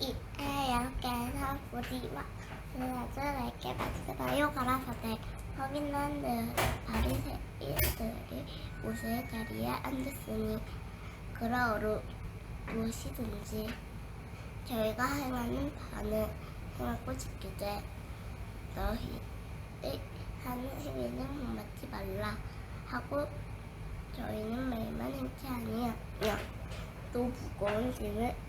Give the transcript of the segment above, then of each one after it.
이하여께서 우리와 그자들에게 말씀하여 가라사대 서기관들 바리새인들이 모세의 자리에 앉았으니 그러므로 무엇이든지 저희가 행하는 바는 행하고 지키되 너희의 하는 행위는 본받지 말라 하고 저희는 매일만 행치 아니하며 또 무거운 짐을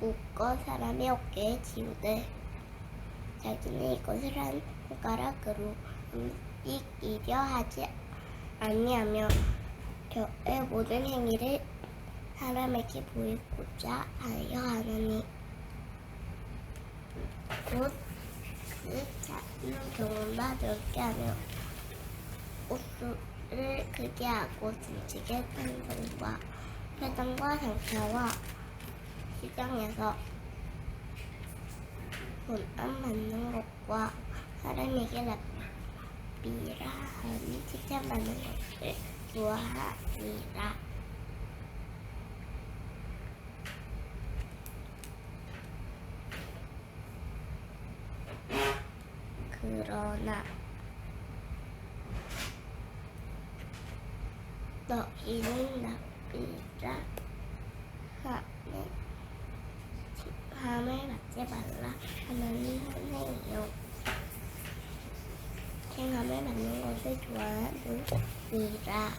묶어 사람의 어깨에 지우되 자기는 이것을 한 손가락으로 움직이려 하지 아니하며 저의 모든 행위를 사람에게 보이고자 하여 하느니. 곧그 자는 경험과 넓게 하며 옷을 크게 하고 등지게 탄성과 회당과 상처와 시장에서 돈안 받는 것과 사람에게 납비라 하니 칭찬받는 것을 좋아하리라. 그러나 너희는 납비라 하는 말라. 하나님 선생이요. 행함을 받는 것을 좋아하느니라.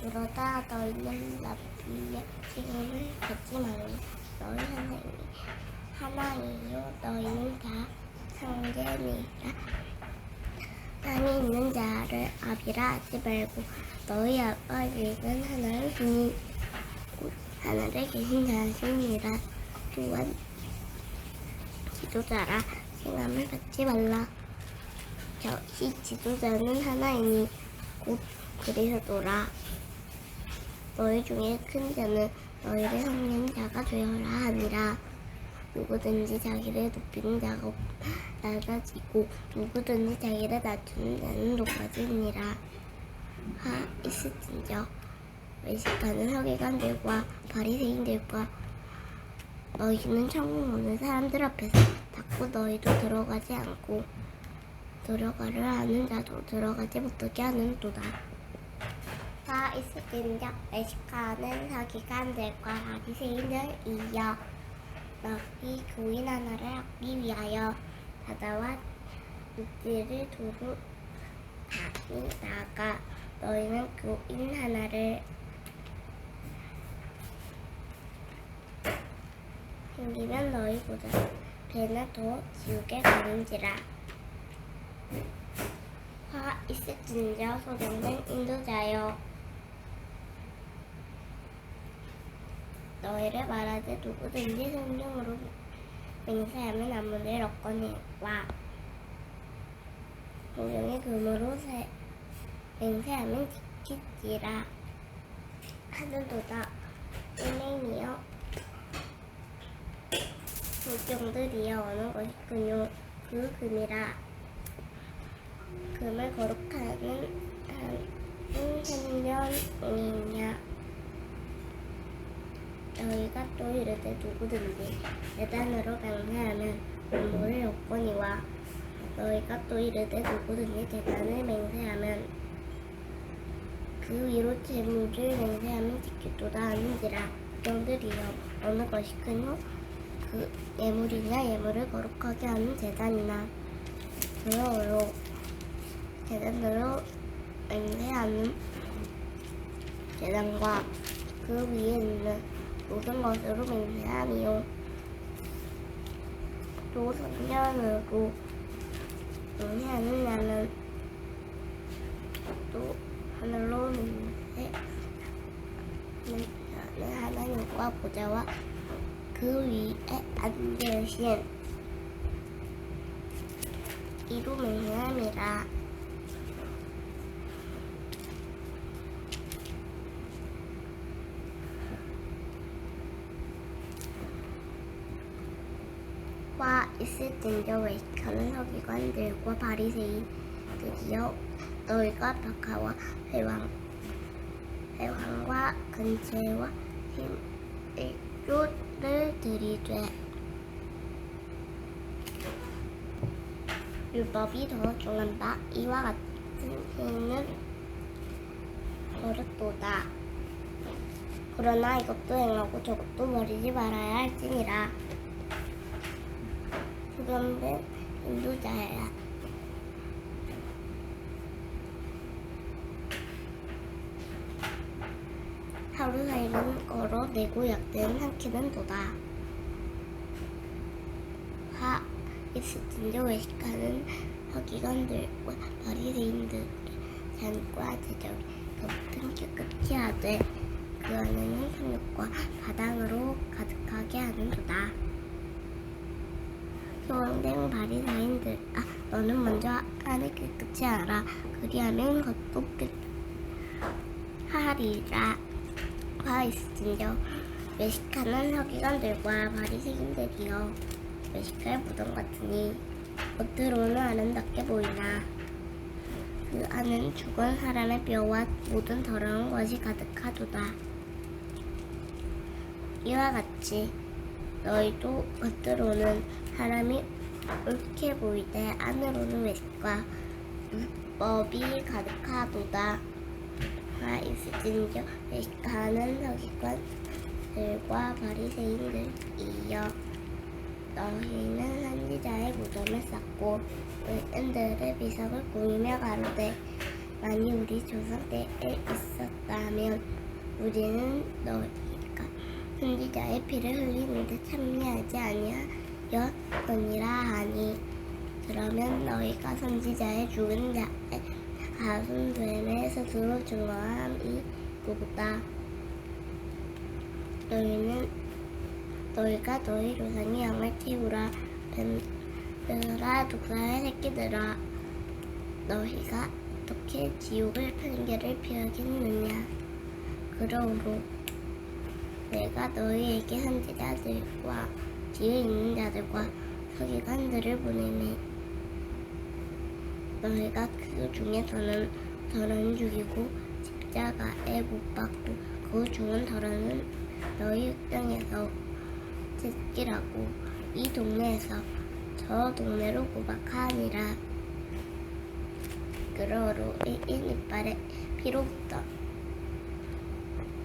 그러다 너희는 납비의 책임을 받지 말라 너희 선생이 하나이요. 너희는 다 형제니라. 땅에 있는 자를 아비라 하지 말고 너희 아버지는 하나님이니 곧 하늘에 계신 자신이라. 또한 지도자라. 생함을 받지 말라. 저이 지도자는 하나이니 곧 그리스도라 너희 중에 큰 자는 너희를 섬기는 자가 되어라 하니라. 누구든지 자기를 높이는 자가 낮아지고 누구든지 자기를 낮추는 자는 높아지니라. 하 있을진저 외식하는 서기관들과 바리새인들과 너희는 천국 오는 사람들 앞에서 닫고 너희도 들어가지 않고 들어가려 하는 자도 들어가지 못하게 하는도다. 다 있을진저 외식하는 서기관들과 바리새인들이여 너희 교인 하나를 얻기 위하여 바다와 육지를 두루 다니다가 너희는 교인 하나를 생기면 너희보다 배나 더 지우게 가는지라. 화 있을진저 소경된 인도자여. 너희를 말하되 누구든지 성령으로 맹세하면 아무를 얻거니 와. 공경의 금으로 세, 맹세하면 지키지라. 하는도다. 은행이여 조경들이여 어느 것이군요 그 금이라. 금을 거룩하는 한 생년이냐. 너희가 또 이르되 누구든지 대단으로 맹세하면 공물을 얻거니와 너희가 또 이르되 누구든지 대단을 맹세하면 그 위로 재물을 맹세하면 지키도다 하는지라. 영들이여 어느 것이 크뇨? 그 예물이냐 예물을 거룩하게 하는 재단이나 그러므로 재단으로 맹세하는 재단과 그 위에 있는 모든 것으로 맹세하니요. 또 성전으로 맹세하는 자는 또 하늘로 맹세하는 하나님과 보좌와 그 위에 앉으신 이로 맹세함이라 와 있을진저 외식하는 서기관들과 바리새인들이여 너희가 박하와 회왕 회왕과 근체와 힘을 쫓 들이되 율법이 더 중한다. 이와 같은 행위는 버릇도다. 그러나 이것도 행하고 저것도 버리지 말아야 할지니라. 수경된 인도자야. 하루 사이는 걸어 내고 약된 한 키는 도다. 화 있을진저 외식하는 허기관들과 바리새인들 잔과 제적이 겉은 깨끗이 하되 그 안에는 성욕과 바당으로 가득하게 하는 도다. 소원된 바리새인들 아 너는 먼저 안을 깨끗이 하라 그리하면 겉도 깨끗하리라 화 있을진저 외식하는 서기관들과 바리새인들이여 외식할 무덤 같으니 겉으로는 아름답게 보이나. 그 안은 죽은 사람의 뼈와 모든 더러운 것이 가득하도다. 이와 같이 너희도 겉으로는 사람이 옳게 보이되 안으로는 외식과 율법이 가득하도다 화 있을진저 외식하는 서기관들과 바리새인들이여 너희는 선지자의 무덤을 쌓고 의인들의 비석을 꾸미며 가로되 만일 우리 조상 때에 있었다면 우리는 너희가 선지자의 피를 흘리는데 참여하지 아니하였거니라 하니. 그러면 너희가 선지자의 죽은 자의 가슴됨에 스스로 증거함이 누구다. 너희는 너희가 너희 조상의 양을 키우라. 뱀들아 독사의 새끼들아 너희가 어떻게 지옥을 핑계를 피하겠느냐? 그러므로 내가 너희에게 선지자들과 지혜 있는 자들과 서기관들을 보내니 너희가 그 중에서는 더러는 죽이고 십자가에 못 박고 그 죽은 더러는 너희 땅에서 제끼라고 이 동네에서 저 동네로 고박하니라. 그러므로 일인 이빨의 피로부터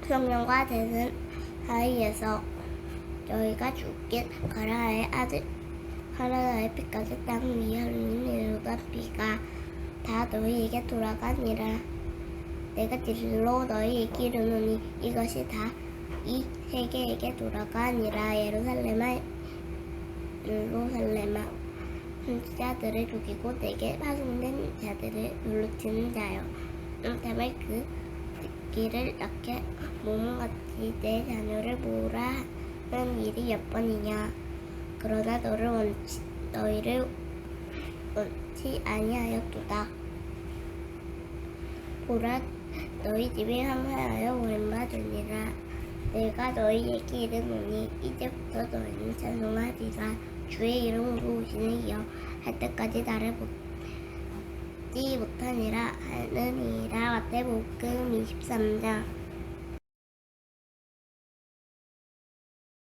성령과 대는 사이에서 너희가 죽게 가라의 아들 가라의 피까지 땅 흘리는 이로다 피가 다 너희에게 돌아가니라. 내가 진리로 너희에게 이르노니 이것이 다 이 세계에게 돌아가니라. 예루살렘아 예루살렘아 선지자들을 죽이고 내게 파송된 자들을 물리치는 자여. 때문에 그 새끼를 낳게 몸같이 내 자녀를 모으라 하는 일이 몇 번이냐 그러나 너를 원치 너희를 원치 아니하였도다. 보라 너희 집이 항하여 오랜받으니라 내가 너희에게 이르노니 이제부터 너희는 찬송하리라. 주의 이름으로 오시는 이여 할 때까지 나를 보지 못하니라 하느니라. 마태복음 23장